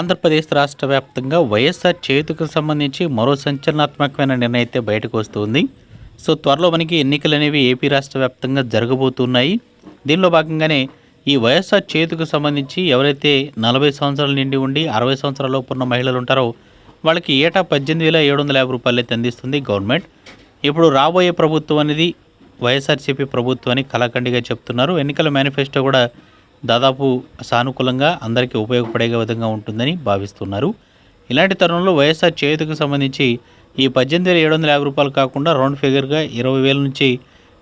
ఆంధ్రప్రదేశ్ రాష్ట్ర వ్యాప్తంగా వైఎస్ఆర్ చేతుకు సంబంధించి మరో సంచలనాత్మకమైన నిర్ణయం అయితే బయటకు వస్తుంది. సో త్వరలో మనకి ఎన్నికలు అనేవి ఏపీ రాష్ట్ర వ్యాప్తంగా జరగబోతున్నాయి. దీనిలో భాగంగానే ఈ వైఎస్ఆర్ చేతుకు సంబంధించి ఎవరైతే నలభై సంవత్సరాల నిండి ఉండి అరవై సంవత్సరాల ఉన్న మహిళలు ఉంటారో వాళ్ళకి ఏటా పద్దెనిమిది వేల ఏడు వందల యాభై రూపాయలు అయితే అందిస్తుంది గవర్నమెంట్. ఇప్పుడు రాబోయే ప్రభుత్వం అనేది వైఎస్ఆర్సీపీ ప్రభుత్వం అని కళాఖండిగా చెప్తున్నారు. ఎన్నికల మేనిఫెస్టో కూడా దాదాపు సానుకూలంగా అందరికీ ఉపయోగపడే విధంగా ఉంటుందని భావిస్తున్నారు. ఇలాంటి తరుణంలో వైఎస్ఆర్ చేతికి సంబంధించి ఈ పద్దెనిమిది వేల ఏడు వందల యాభై రూపాయలు కాకుండా రౌండ్ ఫిగర్గా ఇరవై వేల నుంచి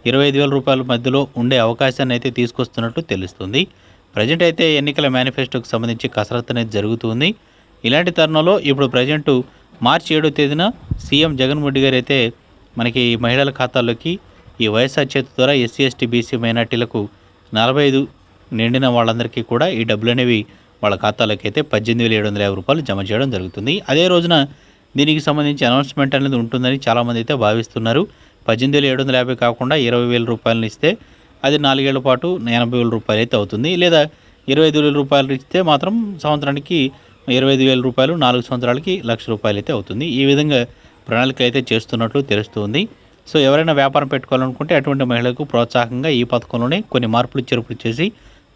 ఇరవై ఐదు వేల రూపాయల మధ్యలో ఉండే అవకాశాన్ని అయితే తీసుకొస్తున్నట్టు తెలుస్తుంది. ప్రజెంట్ అయితే ఎన్నికల మేనిఫెస్టోకి సంబంధించి కసరత్తు అనేది జరుగుతుంది. ఇలాంటి తరుణంలో ఇప్పుడు ప్రజెంట్ మార్చి ఏడో తేదీన సీఎం జగన్మోహన్ గారు అయితే మనకి ఈ మహిళల ఖాతాల్లోకి ఈ వైఎస్ఆర్ చేతి ద్వారా ఎస్సీ ఎస్టీ బీసీ మైనార్టీలకు నలభై ఐదు నిండిన వాళ్ళందరికీ కూడా ఈ డబ్బులు అనేవి వాళ్ళ ఖాతాలోకి అయితే పద్దెనిమిది వేల ఏడు వందల యాభై రూపాయలు జమ చేయడం జరుగుతుంది. అదే రోజున దీనికి సంబంధించి అనౌన్స్మెంట్ అనేది ఉంటుందని చాలామంది అయితే భావిస్తున్నారు. పద్దెనిమిది వేల ఏడు వందల యాభై కాకుండా ఇరవై వేల రూపాయలను ఇస్తే అది నాలుగేళ్ళ పాటు ఎనభై వేల రూపాయలు అయితే అవుతుంది. లేదా ఇరవై ఐదు వేల రూపాయలు ఇస్తే మాత్రం సంవత్సరానికి ఇరవై ఐదు వేల రూపాయలు నాలుగు సంవత్సరాలకి లక్ష రూపాయలు అయితే అవుతుంది. ఈ విధంగా ప్రణాళిక అయితే చేస్తున్నట్లు తెలుస్తుంది. సో ఎవరైనా వ్యాపారం పెట్టుకోవాలనుకుంటే అటువంటి మహిళలకు ప్రోత్సాహంగా ఈ పథకంలోనే కొన్ని మార్పులు చేర్పులు చేసి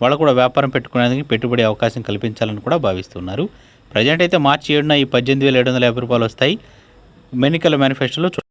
వాళ్ళు కూడా వ్యాపారం పెట్టుకునేందుకు పెట్టుబడి అవకాశం కల్పించాలని కూడా భావిస్తున్నారు. ప్రజెంట్ అయితే మార్చి ఏడున ఈ పద్దెనిమిది వేల ఏడు వందల యాభై రూపాయలు వస్తాయి. ఎన్నికల మేనిఫెస్టోలో చూ-